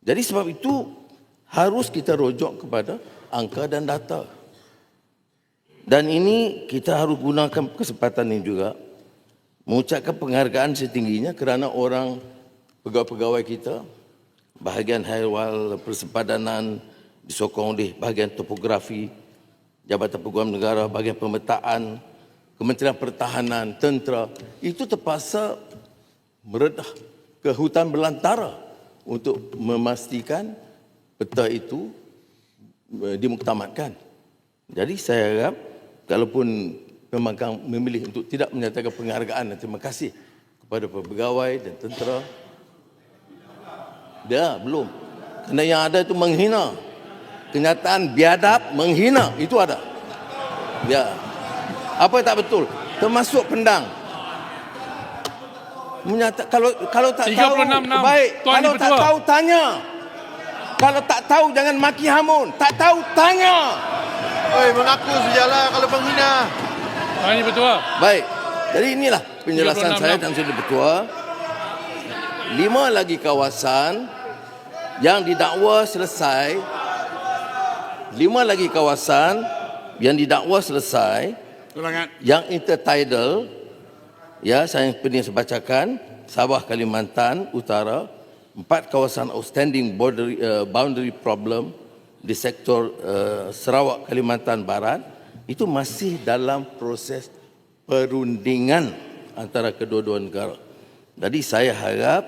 Jadi sebab itu harus kita rujuk kepada angka dan data. Dan ini kita harus gunakan kesempatan ini juga mengucapkan penghargaan setingginya kerana orang pegawai-pegawai kita bahagian haiwal persempadanan disokong oleh bahagian topografi Jabatan Peguam Negara bahagian pemetaan Kementerian Pertahanan tentera itu terpaksa meredah ke hutan belantara untuk memastikan peta itu eh, dimuktamadkan. Jadi saya harap kalaupun pemegang memilih untuk tidak menyatakan penghargaan dan terima kasih kepada pegawai dan tentera dia belum. Kerana yang ada itu menghina. Kenyataan biadab menghina itu ada. Ya. Apa yang tak betul? Termasuk pendang. Menyata, kalau kalau tak tahu 36-6. baik. Tuan kalau Yang tak tahu tanya. Kalau tak tahu jangan maki hamun. Tak tahu tanya. Oi, mengaku sajalah kalau penghina. Tuan Yang Bertuah. Baik. Jadi inilah penjelasan 36. saya dan sudah bertua. Lima lagi kawasan yang didakwa selesai. Lima lagi kawasan yang didakwa selesai Ulangan. yang intertidal ya saya pernah saya bacakan Sabah Kalimantan Utara empat kawasan outstanding border uh, boundary problem di sektor uh, Sarawak Kalimantan Barat itu masih dalam proses perundingan antara kedua-dua negara. Jadi saya harap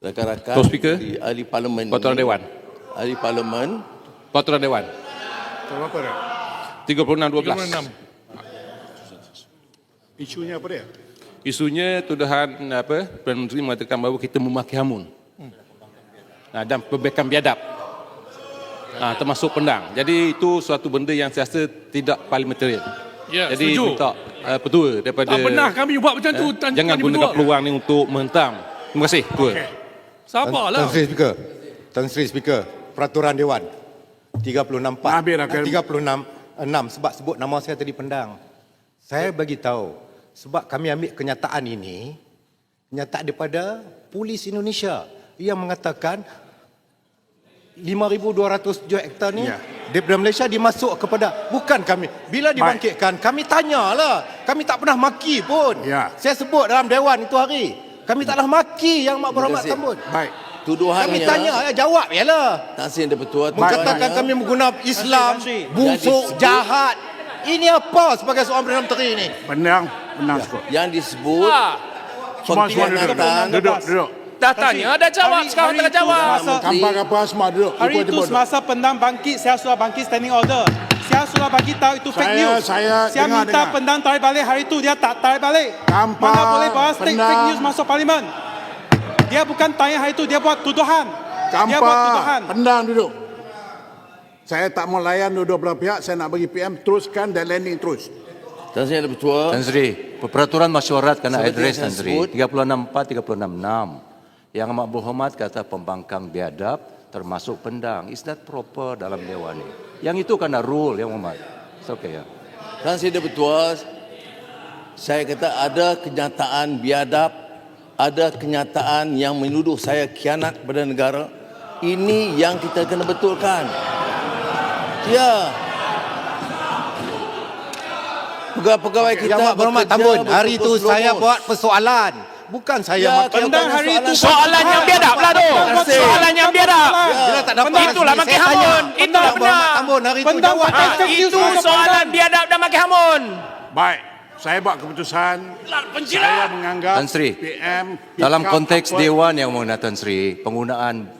rakan-rakan Tuan Speaker. di ahli parlimen Peraturan ini, Dewan. ahli parlimen Peraturan Dewan Tahu apa dia? 3612. 36. Isunya apa dia? Isunya tuduhan apa Perdana Menteri mengatakan bahawa kita memaki hamun. Nah, dan pembaikan biadab. Nah, termasuk pendang. Jadi itu suatu benda yang saya rasa tidak parliamentarian. Ya, Jadi setuju. minta uh, petua daripada Tak benar kami buat macam tu. eh, Tan- jangan Tuan Yang gunakan peluang ni untuk menghentam. Terima kasih, Ketua. Okey. Sabarlah. Tan Sri Speaker. Tan Sri Speaker. Peraturan Dewan. 364. Habis dah, Ken. 36 6 sebab sebut nama saya tadi pendang. Saya bagi tahu sebab kami ambil kenyataan ini kenyataan daripada polis Indonesia yang mengatakan 5207 hektar ni Ya. daripada Malaysia dimasuk kepada bukan kami. Bila dibangkitkan kami tanyalah. Kami tak pernah maki pun. Ya. Saya sebut dalam dewan itu hari. Kami taklah maki yang Mak Berhormat. Tambun. Baik. tuduhannya Kami tanya, ya, jawab ya lah. Tak sih dia bertua Mengatakan kami menggunakan Islam, busuk, jahat. Ini apa sebagai seorang Perdana Menteri ini? Penang, penang cukup. yang disebut Ah, Semua semua duduk. pengkhianatan Duduk, duduk. dah tanya, dah jawab. Sekarang tengah jawab. Masa- Kampar apa semua duduk. Hari itu semasa pendang bangkit, saya sudah bangkit standing order. Saya sudah bagi tahu itu fake Saya- news. saya saya dengar, minta dengar. pendang tarik balik hari itu dia tak tarik balik. Kampar, Mana boleh bawa fake, Pendang. fake news masuk parlimen? Dia bukan tanya hari itu, dia buat tuduhan. dia buat tuduhan. Pendang duduk. Saya tak mau layan dua-dua belah pihak. Saya nak bagi PM teruskan dan landing terus. Ada bertua Tan Sri, peraturan masyarakat kena Seperti address sebut. 364 366. Yang amat berhormat kata pembangkang biadab termasuk pendang. Is that proper dalam dewan ini? Yang itu kena rule yang hormat. It's okay ya. Dan saya bertua Saya kata ada kenyataan biadab Ada kenyataan yang menuduh saya kianat kepada negara Ini yang kita kena betulkan Ya Pegawai-pegawai kita Yang Berhormat Tambun, hari itu saya buat persoalan. Bukan saya Ya, maki. kalau Pendang hari itu Soalan yang biadab lah tu. Soalan yang biadab. Bila tak dapat Itulah makin hamun. Itulah Mak Berhormat benar. Tambun hari itu jawab. Ah, itu soalan biadab dan makin hamun. Baik. Saya buat keputusan. Saya menganggap Tan Sri, PM Dalam konteks dewan yang mengenai Tan Sri, penggunaan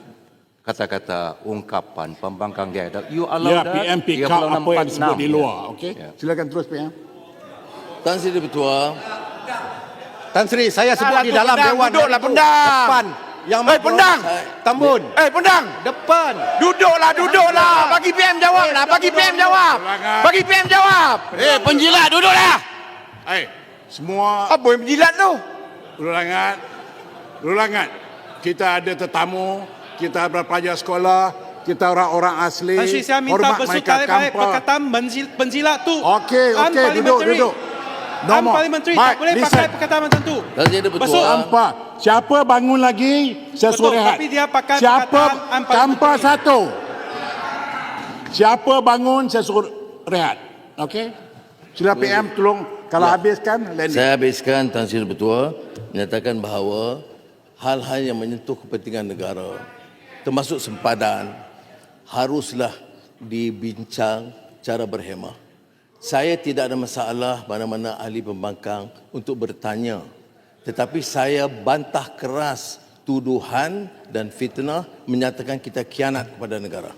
kata-kata ungkapan pembangkang biadab, you allow Ya? PM pick up apa yang disebut 3646, di ya. luar. Okey. Ya. Silakan terus PM. Saya ada bertua Tan Sri, saya sebut Alah, di dalam pendang, dewan. duduklah, pendang. Depan. Yang Eh, Mak pendang. Tambun. Eh, pendang. Depan. Duduklah, duduklah. Bagi PM jawab lah. Bagi PM jawab. Bagi PM jawab. Eh, penjilat, duduklah. Eh, semua Apa yang penjilat tu? Ulangan. Ulangan. Kita ada tetamu, kita ada pelajar sekolah, kita orang-orang asli. Tan Sri, saya minta hormat besut mereka tarik balik kampar. perkataan penjilat tu. Okey, okey, duduk, duduk. No more. Unparliamentary, Baik, tak boleh listen. pakai perkataan macam tu. Ada bertua Besut. Tanpa Siapa bangun lagi, saya Betul, suruh rehat. tapi dia pakai Siapa tanpa Menteri. satu. Siapa bangun, saya suruh rehat. Okey? Sila PM tolong kalau habiskan landing. Saya habiskan Tan Sri Bertua menyatakan bahawa hal-hal yang menyentuh kepentingan negara termasuk sempadan haruslah dibincang cara berhemah. Saya tidak ada masalah mana-mana ahli pembangkang untuk bertanya. Tetapi saya bantah keras tuduhan dan fitnah menyatakan kita kianat kepada negara.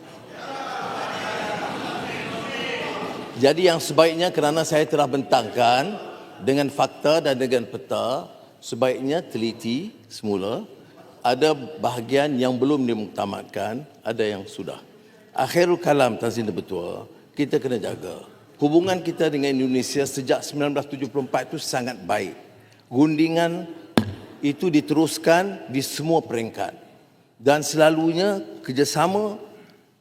Jadi yang sebaiknya kerana saya telah bentangkan dengan fakta dan dengan peta, sebaiknya teliti semula. Ada bahagian yang belum dimuktamadkan, ada yang sudah. Akhirul kalam Tan Sri Bertua, kita kena jaga. Hubungan kita dengan Indonesia sejak 1974 itu sangat baik. Guntingan itu diteruskan di semua peringkat. Dan selalunya kerjasama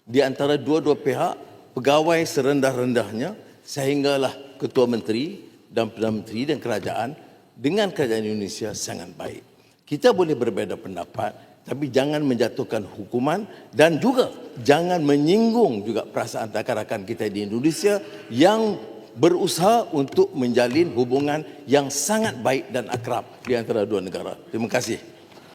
di antara dua-dua pihak pegawai serendah-rendahnya sehinggalah ketua menteri dan perdana menteri dan kerajaan dengan kerajaan Indonesia sangat baik. Kita boleh berbeza pendapat tapi jangan menjatuhkan hukuman dan juga jangan menyinggung juga perasaan rakan-rakan kita di Indonesia yang berusaha untuk menjalin hubungan yang sangat baik dan akrab di antara dua negara. Terima kasih.